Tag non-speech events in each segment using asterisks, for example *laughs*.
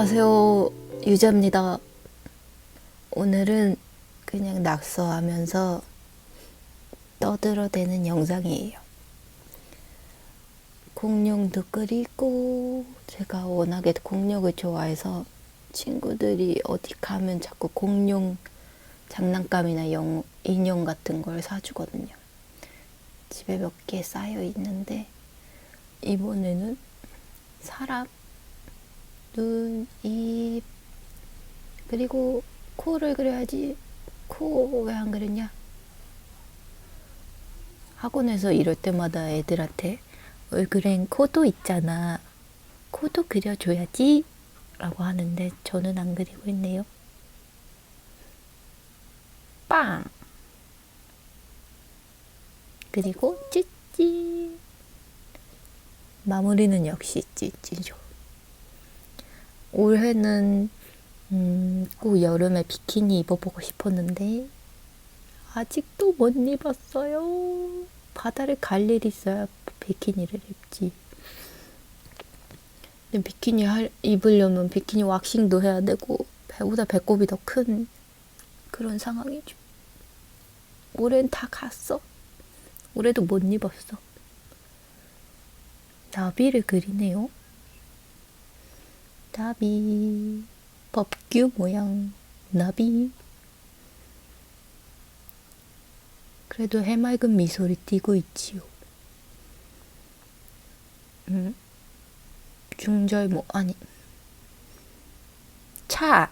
안녕하세요. 유자입니다. 오늘은 그냥 낙서하면서 떠들어대는 영상이에요. 공룡도 끓이고 제가 워낙에 공룡을 좋아해서 친구들이 어디 가면 자꾸 공룡 장난감이나 영, 인형 같은 걸 사주거든요. 집에 몇 개 쌓여 있는데 이번에는 사람 눈, 입, 그리고 코를 그려야지. 코 왜 안 그렸냐? 학원에서 이럴 때마다 애들한테 얼굴엔 코도 있잖아. 코도 그려줘야지. 라고 하는데 저는 안 그리고 있네요. 빵! 그리고 찌찌. 마무리는 역시 찌찌죠. 올해는 음, 꼭 여름에 비키니 입어보고 싶었는데 아직도 못 입었어요. 바다를 갈 일이 있어야 비키니를 입지. 근데 비키니 할, 입으려면 비키니 왁싱도 해야 되고 배보다 배꼽이 더 큰 그런 상황이죠. 올해는 다 갔어. 올해도 못 입었어. 나비를 그리네요. 나비 법규 모양 나비 그래도 해맑은 미소를 띠고 있지요. 음? 중절모 아니 차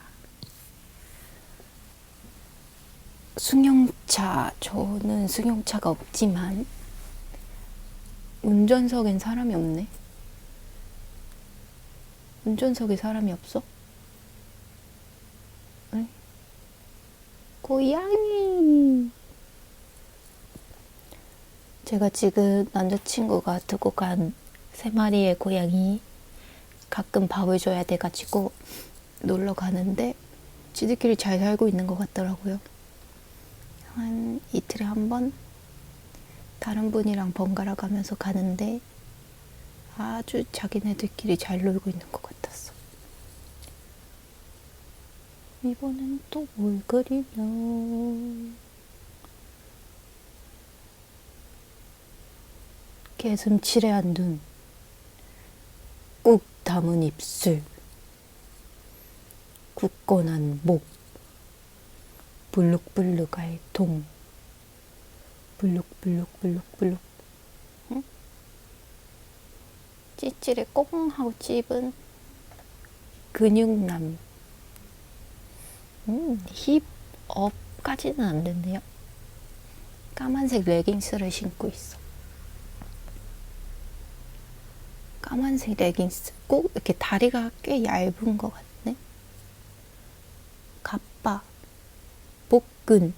승용차 저는 승용차가 없지만 운전석엔 사람이 없네. 운전석에 사람이 없어? 응? 고양이. 제가 지금 남자친구가 두고 간 세 마리의 고양이 가끔 밥을 줘야 돼가지고 놀러 가는데 지들끼리 잘 살고 있는 것 같더라고요. 한 이틀에 한 번 다른 분이랑 번갈아 가면서 가는데 아주 자기네들끼리 잘 놀고 있는 것 같았어. 이번엔 또 뭘 그리나? 개슴칠해한 눈, 꾹 담은 입술, 굳건한 목, 불룩불룩할 동, 불룩불룩불룩불룩. 찌찌를 꽁 하고 찝은 근육남. 음, 힙업까지는 안 됐네요. 까만색 레깅스를 신고 있어. 까만색 레깅스. 꼭 이렇게 다리가 꽤 얇은 것 같네. 갑바, 복근,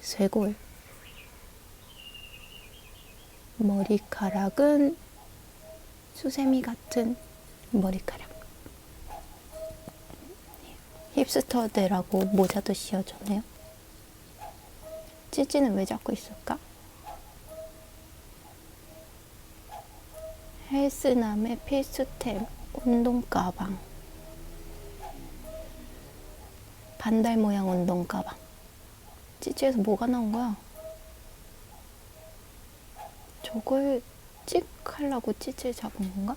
쇄골. 머리카락은 수세미 같은 머리카락. 힙스터들하고 모자도 씌워줬네요. 찌찌는 왜 잡고 있을까? 헬스남의 필수템 운동 가방. 반달 모양 운동 가방. 찌찌에서 뭐가 나온 거야? 저걸 찍 하려고 찌질 잡은 건가?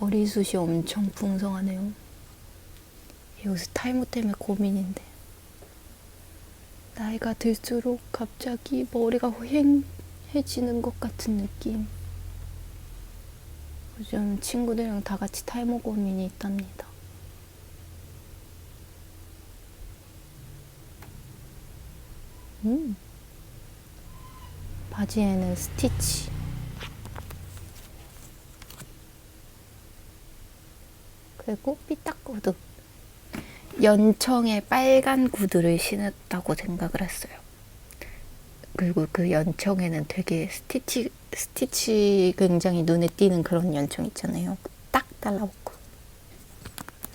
머리숱이 엄청 풍성하네요. 여기서 탈모 때문에 고민인데. 나이가 들수록 갑자기 머리가 휑해지는 것 같은 느낌. 요즘 친구들이랑 다 같이 탈모 고민이 있답니다. 음. 바지에는 스티치. 그리고 삐딱 구두. 연청에 빨간 구두를 신었다고 생각을 했어요. 그리고 그 연청에는 되게 스티치, 스티치 굉장히 눈에 띄는 그런 연청 있잖아요. 딱 달라붙고.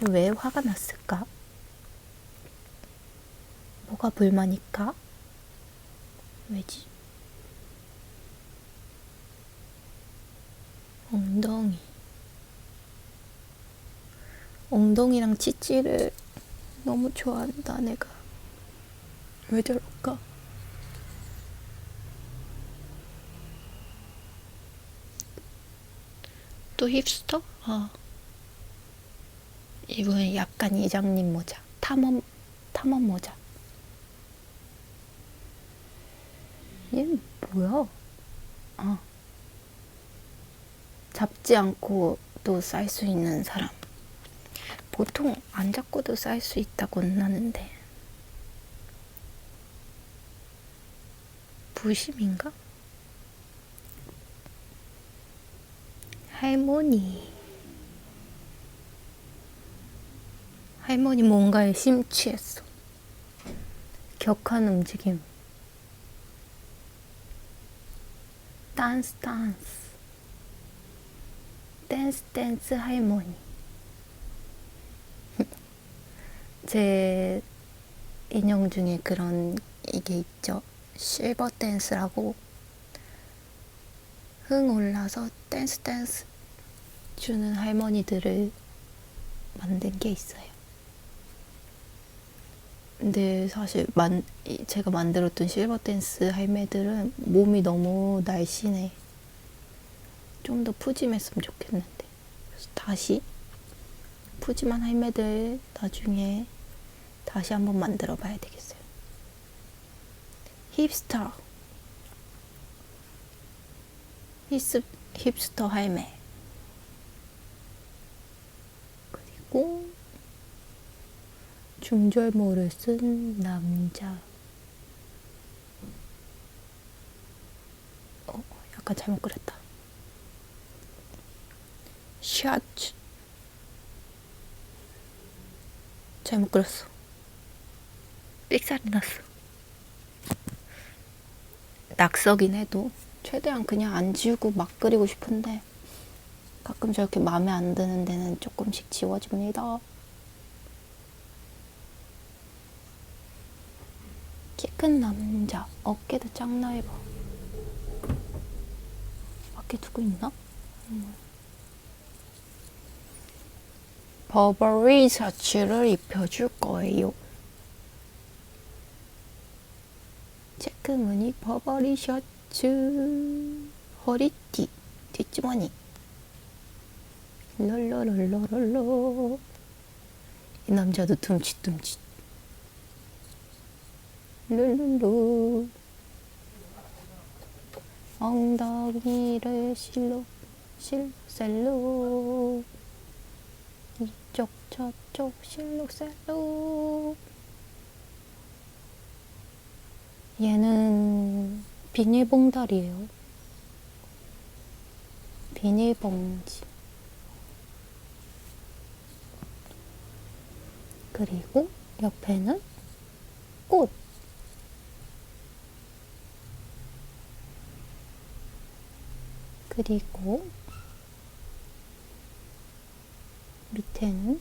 왜 화가 났을까? 뭐가 불만일까? 왜지? 엉덩이 엉덩이랑 치치를 너무 좋아한다 내가 왜 저럴까? 또 힙스터? 아 이건 약간 이장님 모자 탐험 탐험 모자 얘는 뭐야? 아 잡지 않고 또 쌀 수 있는 사람 보통 안 잡고도 쌀 수 있다고는 하는데. 부심인가? 할머니. 할머니 뭔가에 심취했어. 격한 움직임. 댄스 댄스. 댄스 댄스 할머니 제 인형 중에 그런 이게 있죠. 실버 댄스라고 흥 올라서 댄스 댄스 주는 할머니들을 만든 게 있어요. 근데 사실 만, 이- 제가 만들었던 실버 댄스 할매들은 몸이 너무 날씬해. 좀 더 푸짐했으면 좋겠는데. 다시 푸짐한 할매들 나중에 다시 한번 만들어 봐야 되겠어요. 힙스터. 힙스, 힙스터 할매. 그리고 중절모를 쓴 남자. 어, 약간 잘못 그렸다. 샤츠. 잘못 그렸어. 삑살이 났어. 낙서긴 해도 최대한 그냥 안 지우고 막 그리고 싶은데 가끔 저렇게 마음에 안 드는 데는 조금씩 지워집니다. 키 큰 남자, 어깨도 짱 넓어. 밖에 두고 있나? 음. 버버리 셔츠를 입혀줄 거예요. 체크무늬 버버리 셔츠 허리띠 뒷주머니. 롤로롤로롤로. 이 남자도 둠칫둠칫. 룰룰루. 엉덩이를 실로 실셀로. 이쪽 저쪽 실룩셀룩 얘는 비닐봉다리예요. 비닐봉지. 그리고 옆에는 꽃. 그리고 밑에는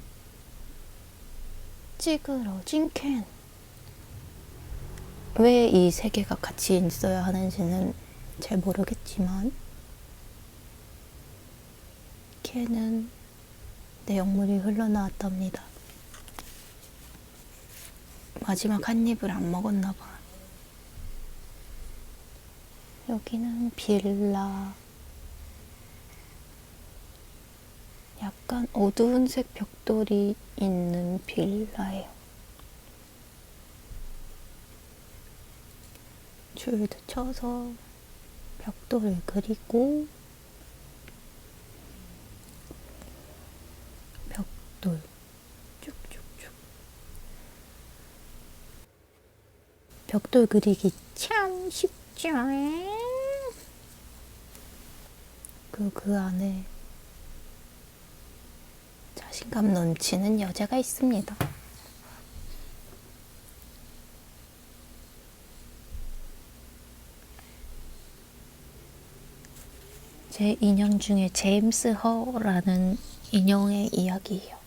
찌그러진 캔. 왜 이 세 개가 같이 있어야 하는지는 잘 모르겠지만, 캔은 내용물이 흘러나왔답니다. 마지막 한 입을 안 먹었나 봐. 여기는 빌라. 약간 어두운 색 벽돌이 있는 빌라예요. 줄도 쳐서 벽돌을 그리고 벽돌 쭉쭉쭉 벽돌 그리기 참 쉽죠? 그, 그 안에 자신감 넘치는 여자가 있습니다. 제 인형 중에 제임스 허라는 인형의 이야기예요.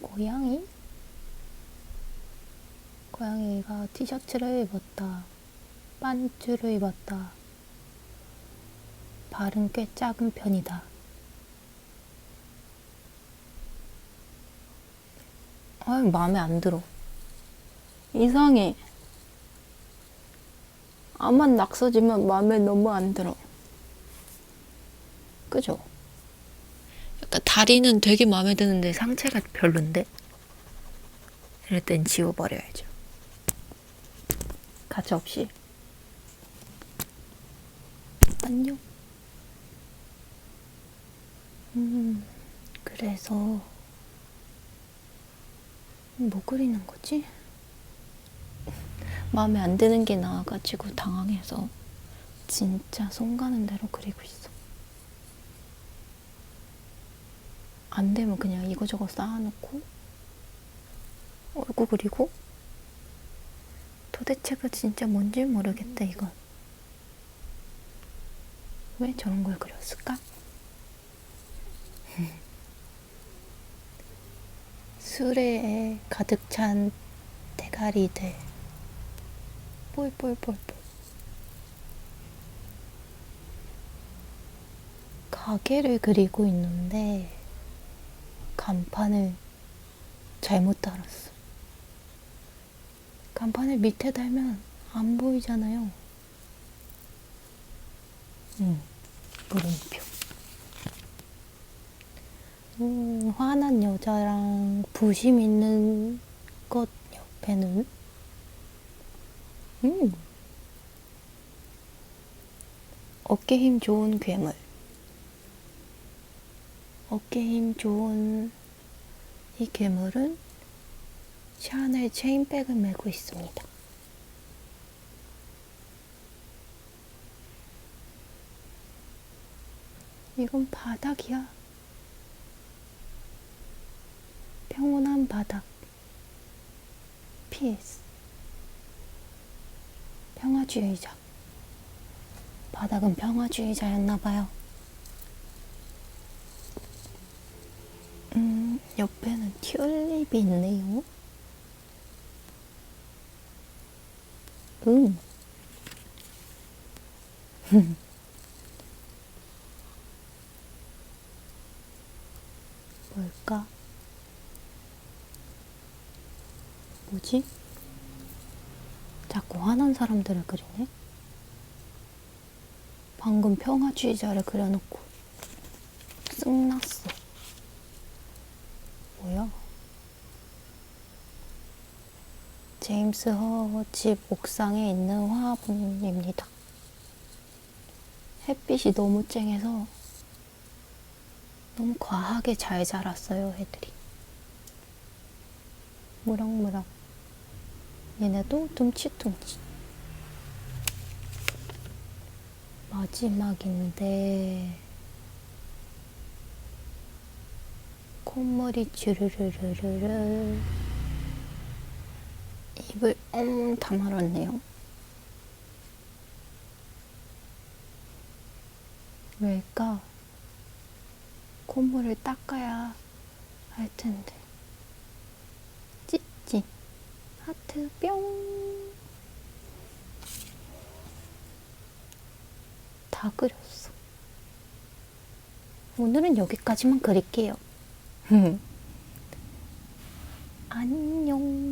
고양이? 고양이가 티셔츠를 입었다. 반투를 입었다. 발은 꽤 작은 편이다. 아유, 마음에 안 들어. 이상해. 암만 낙서지만 마음에 너무 안 들어. 그죠? 약간 다리는 되게 마음에 드는데 상체가 별론데? 이럴 땐 지워버려야죠. 가차 없이. 안녕. 음, 그래서 뭐 그리는 거지? 마음에 안 드는 게 나와가지고 당황해서 진짜 손 가는 대로 그리고 있어. 안 되면 그냥 이거저거 쌓아놓고 얼굴 그리고 도대체가 진짜 뭔지 모르겠다 이건. 왜 저런 걸 그렸을까? *laughs* 수레에 가득 찬 대가리들 볼볼볼볼 가게를 그리고 있는데 간판을 잘못 달았어. 간판을 밑에 달면 안 보이잖아요. 응, 물음표. 음, 화난 여자랑 부심 있는 것 옆에는 음, 어깨 힘 좋은 괴물. 어깨 힘 좋은 이 괴물은 샤넬 체인백을 메고 있습니다. 이건 바닥이야. 평온한 바닥. 피스. 평화주의자. 바닥은 평화주의자였나봐요. 음, 옆에는 튤립이 있네요. 음. *laughs* 뭘까? 뭐지? 자꾸 화난 사람들을 그리네? 방금 평화주의자를 그려놓고 쓱났어. 뭐야? 제임스 허 집 옥상에 있는 화분입니다. 햇빛이 너무 쨍해서 너무 과하게 잘 자랐어요, 애들이. 무럭무럭. 얘네도 둠치둠치. 마지막인데, 콧물이 주르르르르르. 입을 엉 다말았네요. 왜일까? 콧물을 닦아야 할 텐데. 찌찌. 하트 뿅. 다 그렸어. 오늘은 여기까지만 그릴게요. 안녕.